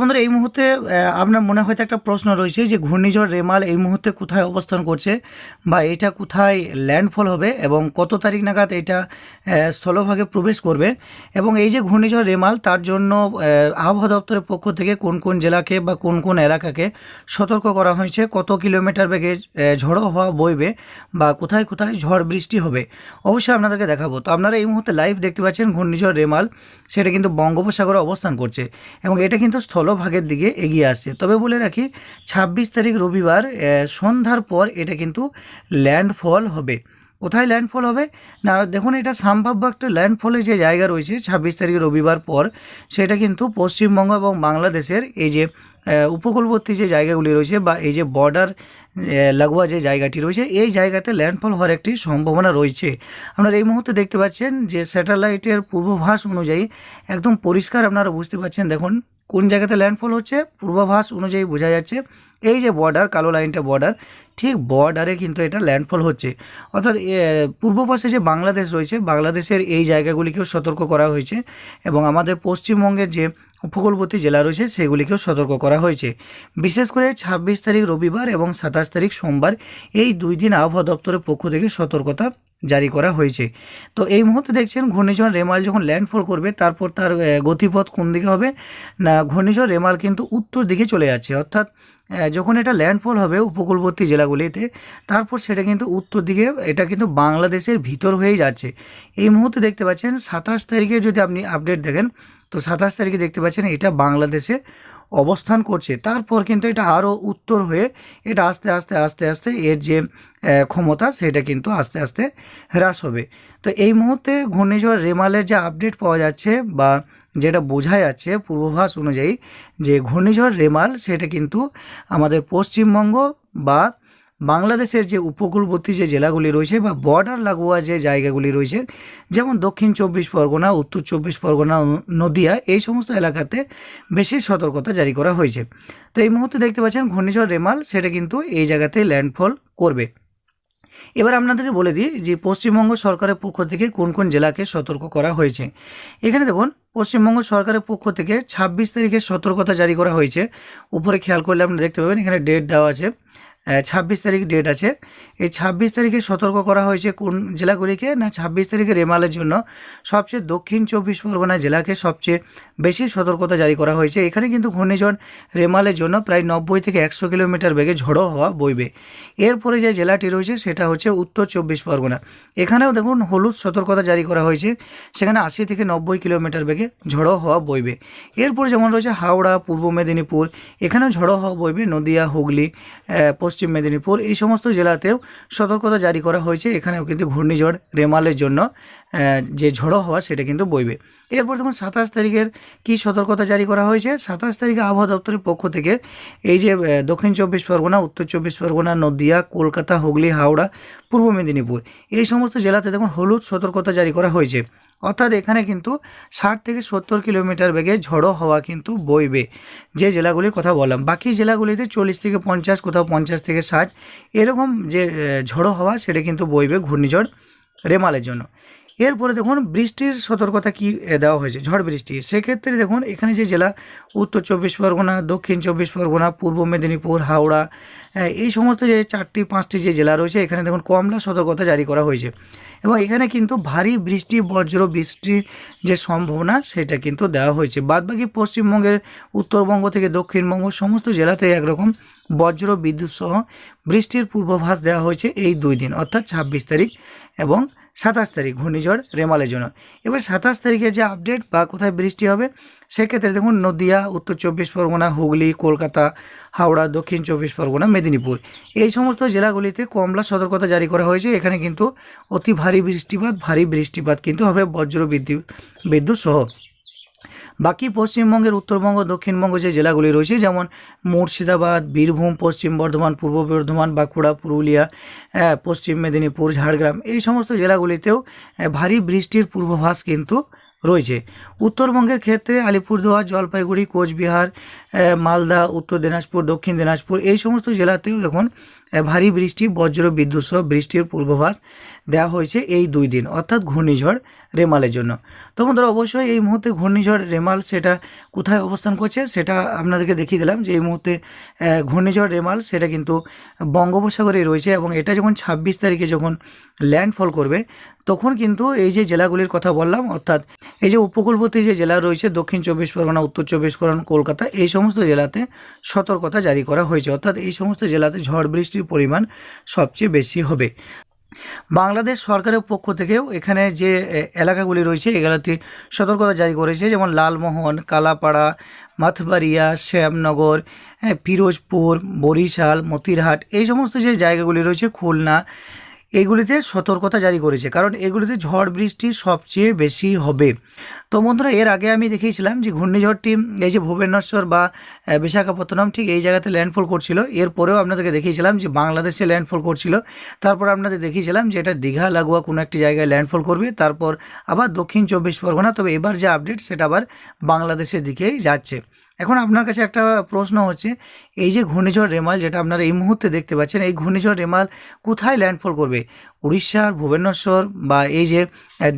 বন্ধুরা, এই মুহূর্তে আপনার মনে হয়তো একটা প্রশ্ন রয়েছে যে ঘূর্ণিঝড় রেমাল এই মুহূর্তে কোথায় অবস্থান করছে বা এটা কোথায় ল্যান্ডফল হবে এবং কত তারিখ নাগাদ এটা স্থলভাগে প্রবেশ করবে এবং এই যে ঘূর্ণিঝড় রেমাল, তার জন্য আবহাওয়া দপ্তরের পক্ষ থেকে কোন কোন জেলাকে বা কোন কোন এলাকাকে সতর্ক করা হয়েছে, কত কিলোমিটার বেগে ঝড়ো হওয়া বইবে বা কোথায় কোথায় ঝড় বৃষ্টি হবে, অবশ্যই আপনাদেরকে দেখাবো। তো আপনারা এই মুহূর্তে লাইভ দেখতে পাচ্ছেন ঘূর্ণিঝড় রেমাল, সেটা কিন্তু বঙ্গোপসাগরে অবস্থান করছে এবং এটা কিন্তু স্থলভাগের দিকে এগিয়ে আসছে। তবে বলে রাখি, ছাব্বিশ তারিখ রবিবার সন্ধ্যার পর এটা কিন্তু ল্যান্ডফল হবে। কোথায় ল্যান্ডফল হবে? না, দেখুন, এটা সম্ভাব্য একটা ল্যান্ডফলের যে জায়গা রয়েছে, ছাব্বিশ তারিখ রবিবার পর, সেটা কিন্তু পশ্চিমবঙ্গ এবং বাংলাদেশের এই যে উপকূলবর্তী যে জায়গাগুলি রয়েছে বা এই যে বর্ডার লাগোয়া যে জায়গাটি রয়েছে, এই জায়গাতে ল্যান্ডফল হওয়ার একটি সম্ভাবনা রয়েছে। আপনারা এই মুহূর্তে দেখতে পাচ্ছেন যে স্যাটেলাইটের পূর্বাভাস অনুযায়ী একদম পরিষ্কার আপনারা বুঝতে পাচ্ছেন, দেখুন কোন জায়গাতে ল্যান্ডফল হচ্ছে? পূর্বাভাস অনুযায়ী বোঝা যাচ্ছে এই যে বর্ডার কালো লাইনটা বর্ডার ঠিক বর্ডারে কিন্তু এটা ল্যান্ডফল হচ্ছে। অর্থাৎ পূর্ব পাশে যে বাংলাদেশ রয়েছে, বাংলাদেশের এই জায়গাগুলিকেও সতর্ক করা হয়েছে এবং আমাদের পশ্চিমবঙ্গের যে উপকূলবর্তী জেলা রয়েছে, সেগুলিকেও সতর্ক করা হয়েছে। বিশেষ করে ছাব্বিশ তারিখ রবিবার এবং সাতাশ তারিখ সোমবার এই দুই দিন আবহাওয়া দপ্তরের পক্ষ থেকে সতর্কতা জারি করা হয়েছে। তো এই মুহূর্তে দেখছেন, ঘূর্ণিঝড় রেমাল যখন ল্যান্ডফল করবে, তারপর তার গতিপথ কোন দিকে হবে? না, ঘূর্ণিঝড় রেমাল কিন্তু উত্তর দিকে চলে যাচ্ছে। অর্থাৎ যখন এটা ল্যান্ডফল হবে, উপকূলবর্তী জেলাগুলিতে তারপর সেটা কিন্তু উত্তর দিকে, এটা কিন্তু বাংলাদেশের ভিতর হয়েই যাচ্ছে। এই মুহূর্তে দেখতে পাচ্ছেন, সাতাশ তারিখে যদি আপনি আপডেট দেখেন, তো সাতাশ তারিখে দেখতে পাচ্ছেন এটা বাংলাদেশে অবস্থান করছে। তারপর কিন্তু এটা আরও উত্তর হয়ে, এটা আস্তে আস্তে আস্তে আস্তে এর যে ক্ষমতা, সেটা কিন্তু আস্তে আস্তে হ্রাস হবে। তো এই মুহূর্তে ঘূর্ণিঝড় রেমালের যে আপডেট পাওয়া যাচ্ছে বা যেটা বোঝা যাচ্ছে পূর্বাভাস অনুযায়ী, যে ঘূর্ণিঝড় রেমাল, সেটা কিন্তু আমাদের পশ্চিমবঙ্গ বা বাংলাদেশের যে উপকূলবর্তী যে জেলাগুলি রয়েছে বা বর্ডার লাগোয়া যে জায়গাগুলি রয়েছে, যেমন দক্ষিণ চব্বিশ পরগনা, উত্তর চব্বিশ পরগনা, নদিয়া, এই সমস্ত এলাকাতে বেশি সতর্কতা জারি করা হয়েছে। তো এই মুহূর্তে দেখতে পাচ্ছেন ঘূর্ণিঝড় রেমাল, সেটা কিন্তু এই জায়গাতে ল্যান্ডফল করবে। এবার আপনাদেরকে বলে দিই যে পশ্চিমবঙ্গ সরকারের পক্ষ থেকে কোন কোন জেলাকে সতর্ক করা হয়েছে। এখানে দেখুন পশ্চিমবঙ্গ সরকারের পক্ষ থেকে ছাব্বিশ তারিখে সতর্কতা জারি করা হয়েছে। উপরে খেয়াল করলে আপনারা দেখতে পাবেন, এখানে ডেট দেওয়া আছে। ছাব্বিশ তারিখ ডেট আছে। এই ছাব্বিশ তারিখে সতর্ক করা হয়েছে কোন জেলাগুলিকে না ছাব্বিশ তারিখে রেমালের জন্য? সবচেয়ে দক্ষিণ চব্বিশ পরগনা জেলাকে সবচেয়ে বেশি সতর্কতা জারি করা হয়েছে। এখানে কিন্তু ঘূর্ণিঝড় রেমালের জন্য প্রায় নব্বই থেকে একশো কিলোমিটার বেগে ঝড়ো হওয়া বইবে। এরপরে যে জেলাটি রয়েছে সেটা হচ্ছে উত্তর চব্বিশ পরগনা। এখানেও দেখুন হলুদ সতর্কতা জারি করা হয়েছে। সেখানে আশি থেকে নব্বই কিলোমিটার বেগে ঝড়ো হওয়া বইবে। এরপর যেমন রয়েছে হাওড়া, পূর্ব মেদিনীপুর, এখানেও ঝড়ো হওয়া বইবে, নদিয়া, হুগলি পশ্চিম মেদিনীপুর, এই সমস্ত জেলাতেও সতর্কতা জারি করা হয়েছে। এখানেও কিন্তু ঘূর্ণিঝড়, রেমালের জন্য যে ঝড়ো হওয়া সেটা কিন্তু বইবে। এরপর দেখুন সাতাশ তারিখের কি সতর্কতা জারি করা হয়েছে? সাতাশ তারিখে আবহাওয়া দপ্তরের পক্ষ থেকে এই যে দক্ষিণ চব্বিশ পরগনা, উত্তর চব্বিশ পরগনা, নদিয়া, কলকাতা, হুগলি, হাওড়া, পূর্ব মেদিনীপুর, এই সমস্ত জেলাতে দেখুন হলুদ সতর্কতা জারি করা হয়েছে। অর্থাৎ এখানে কিন্তু ষাট থেকে সত্তর কিলোমিটার বেগে ঝড়ো হওয়া কিন্তু বইবে। যে জেলাগুলির কথা বললাম, বাকি জেলাগুলিতে চল্লিশ থেকে পঞ্চাশ, কোথাও পঞ্চাশ থেকে ষাট, এরকম যে ঝড়ো হওয়া সেটা কিন্তু বইবে ঘূর্ণিঝড় রেমালের জন্য। এরপরে দেখুন, বৃষ্টির সতর্কতা কি দেওয়া হয়েছে? ঝড় বৃষ্টি। সেক্ষেত্রে দেখুন, এখানে যে জেলা, উত্তর চব্বিশ পরগনা, দক্ষিণ চব্বিশ পরগনা, পূর্ব মেদিনীপুর, হাওড়া এই সমস্ত যে চারটি, পাঁচটি যে জেলা রয়েছে, এখানে দেখুন, কমলা সতর্কতা জারি করা হয়েছে। এবং এখানে কিন্তু ভারী বৃষ্টি, বজ্র বৃষ্টির যে সম্ভাবনা, সেটা কিন্তু দেওয়া হয়েছে। বাদবাকি পশ্চিমবঙ্গের উত্তরবঙ্গ থেকে দক্ষিণবঙ্গ, সমস্ত জেলাতে একরকম বজ্র বিদ্যুৎ সহ বৃষ্টির পূর্বাভাস দেওয়া হয়েছে এই দুই দিন, অর্থাৎ ছাব্বিশ তারিখ এবং সাতাশ তারিখ ঘূর্ণিঝড় রেমালের জন্য। এবার সাতাশ তারিখে যে আপডেট বা কোথায় বৃষ্টি হবে, সেক্ষেত্রে দেখুন নদিয়া, উত্তর চব্বিশ পরগনা, হুগলি, কলকাতা, হাওড়া, দক্ষিণ চব্বিশ পরগনা, মেদিনীপুর। এই সমস্ত জেলাগুলিতে কমলা সতর্কতা জারি করা হয়েছে। এখানে কিন্তু অতি ভারী বৃষ্টিপাত ভারী বৃষ্টিপাত কিন্তু হবে বজ্র বিদ্যুৎ বিদ্যুৎ সহ। বাকি পশ্চিমবঙ্গের, উত্তরবঙ্গ, দক্ষিণবঙ্গ যে জেলাগুলি রয়েছে, যেমন মুর্শিদাবাদ, বীরভূম, পশ্চিম বর্ধমান, পূর্ব বর্ধমান, বাঁকুড়া, পুরুলিয়া পশ্চিম মেদিনীপুর, ঝাড়গ্রাম, এই সমস্ত জেলাগুলিতেও ভারী বৃষ্টির পূর্বাভাস কিন্তু রয়েছে। উত্তরবঙ্গের ক্ষেত্রে আলিপুরদুয়ার, জলপাইগুড়ি, কোচবিহার মালদা, উত্তর দিনাজপুর, দক্ষিণ দিনাজপুর এই সমস্ত জেলাতেও এখন ভারী বৃষ্টি, বজ্র বিদ্যুৎ সহ বৃষ্টির পূর্বাভাস দেওয়া হয়েছে এই দুই দিন, অর্থাৎ ঘূর্ণিঝড় রেমালের জন্য। তো বন্ধুরা, অবশ্যই এই মুহূর্তে ঘূর্ণিঝড় রেমাল সেটা কোথায় অবস্থান করছে সেটা আপনাদেরকে দেখিয়ে দিলাম যে এই মুহূর্তে ঘূর্ণিঝড় রেমাল সেটা কিন্তু বঙ্গোপসাগরে রয়েছে এবং এটা যখন ছাব্বিশ তারিখে যখন ল্যান্ডফল করবে, তখন কিন্তু এই যে জেলাগুলির কথা বললাম, অর্থাৎ এই যে উপকূলবর্তী যে জেলা রয়েছে, দক্ষিণ চব্বিশ পরগনা, উত্তর চব্বিশ পরগনা, কলকাতা, এই সমস্ত জেলাতে সতর্কতা জারি করা হয়েছে। অর্থাৎ এই সমস্ত জেলাতে ঝড় বৃষ্টির পরিমাণ সবচেয়ে বেশি হবে। বাংলাদেশ সরকারের পক্ষ থেকেও এখানে যে এলাকাগুলি রয়েছে, এগুলোতে সতর্কতা জারি করেছে, যেমন লালমোহন, কালাপাড়া, মাথবাড়িয়া, শ্যামনগর পিরোজপুর, বরিশাল, মতিরহাট, এই সমস্ত যে জায়গাগুলি রয়েছে, খুলনা এগুলিতে সতর্কতা জারি করেছে, কারণ এগুলিতে ঝড় বৃষ্টি সবচেয়ে বেশি হবে। তো বন্ধুরা, এর আগে আমি দেখিয়েছিলাম যে ঘূর্ণিঝড়টি, এই যে ভুবনেশ্বর বা বিশাখাপত্তনম ঠিক এই জায়গাতে ল্যান্ডফল করছিল। এরপরেও আপনাদেরকে দেখিয়েছিলাম যে বাংলাদেশে ল্যান্ডফল করছিল। তারপর আপনাদের দেখিয়েছিলাম যে এটা দীঘা, লাগোয়া কোনো একটি জায়গায় ল্যান্ডফল করবে। তারপর আবার দক্ষিণ চব্বিশ পরগনা, তবে এবার যে আপডেট সেটা আবার বাংলাদেশের দিকেই যাচ্ছে। এখন আপনার কাছে একটা প্রশ্ন হচ্ছে, এই যে ঘূর্ণিঝড় রেমাল যেটা আপনারা এই মুহূর্তে দেখতে পাচ্ছেন, এই ঘূর্ণিঝড় রেমাল কোথায় ল্যান্ডফল করবে? উড়িষ্যার, ভুবনেশ্বর বা এই যে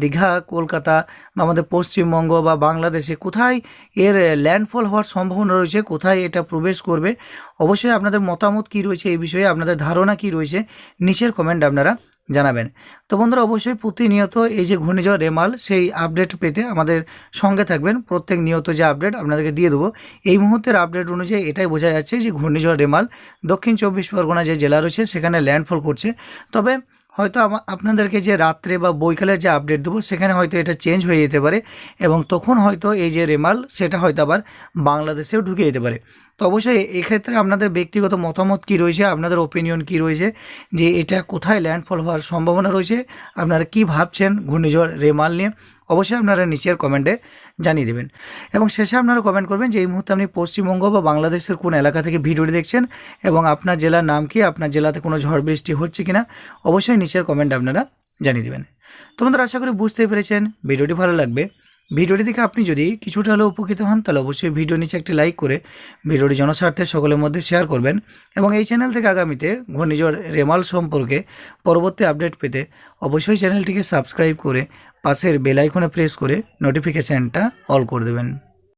দীঘা, কলকাতা বা আমাদের পশ্চিমবঙ্গ বা বাংলাদেশে কোথায় এর ল্যান্ডফল হওয়ার সম্ভাবনা রয়েছে, কোথায় এটা প্রবেশ করবে? অবশ্যই আপনাদের মতামত কী রয়েছে এই বিষয়ে, আপনাদের ধারণা কী রয়েছে, নিচের কমেন্ট আপনারা জানাবেন। তো বন্ধুরা, অবশ্যই প্রতিনিয়ত এই যে ঘূর্ণিঝড় রেমাল, সেই আপডেট পেতে আমাদের সঙ্গে থাকবেন। প্রত্যেক নিয়ত যে আপডেট আপনাদেরকে দিয়ে দেবো, এই মুহূর্তের আপডেট অনুযায়ী এটাই বোঝা যাচ্ছে যে ঘূর্ণিঝড় রেমাল দক্ষিণ চব্বিশ পরগনা যে জেলা রয়েছে, সেখানে ল্যান্ডফল করছে। তবে হয়তো আপনাদেরকে যে রাত্রে বা বৈকালের যে আপডেট দেবো, সেখানে হয়তো এটা চেঞ্জ হয়ে যেতে পারে এবং তখন হয়তো এই যে রেমাল, সেটা হয়তো আবার বাংলাদেশেও ঢুকে যেতে পারে। তো অবশ্যই এক্ষেত্রে আপনাদের ব্যক্তিগত মতামত কি রয়েছে? আপনাদের ওপিনিয়ন কি রয়েছে? যে এটা কোথায় ল্যান্ডফল হওয়ার সম্ভাবনা রয়েছে? আপনারা কি ভাবছেন ঘূর্ণিঝড় রেমাল নিয়ে? অবশ্যই আপনারা নিচের কমেন্টে জানিয়ে দেবেন। এবং শেষে আপনারা কমেন্ট করবেন যে এই মুহূর্তে আপনি পশ্চিমবঙ্গ বা বাংলাদেশের কোন এলাকা থেকে ভিডিওটি দেখছেন এবং আপনার জেলার নাম কি? আপনার জেলাতে কোনো ঝড় বৃষ্টি হচ্ছে কিনা? অবশ্যই নিচের কমেন্ট আপনারা জানিয়ে দেবেন। তো বন্ধুরা, আশা করি বুঝতে পেরেছেন। ভিডিওটি ভালো লাগবে। ভিডিওটি দেখে আপনি যদি কিছুটা হলেও উপকৃত হন, তাহলে অবশ্যই ভিডিও নিচে একটি লাইক করে ভিডিওটি জনস্বার্থে সকলের মধ্যে শেয়ার করবেন এবং এই চ্যানেল থেকে আগামীতে ঘূর্ণিঝড় রেমাল সম্পর্কে পরবর্তী আপডেট পেতে অবশ্যই চ্যানেলটিকে সাবস্ক্রাইব করে পাশের বেল আইকনে প্রেস করে নোটিফিকেশানটা অল করে দেবেন।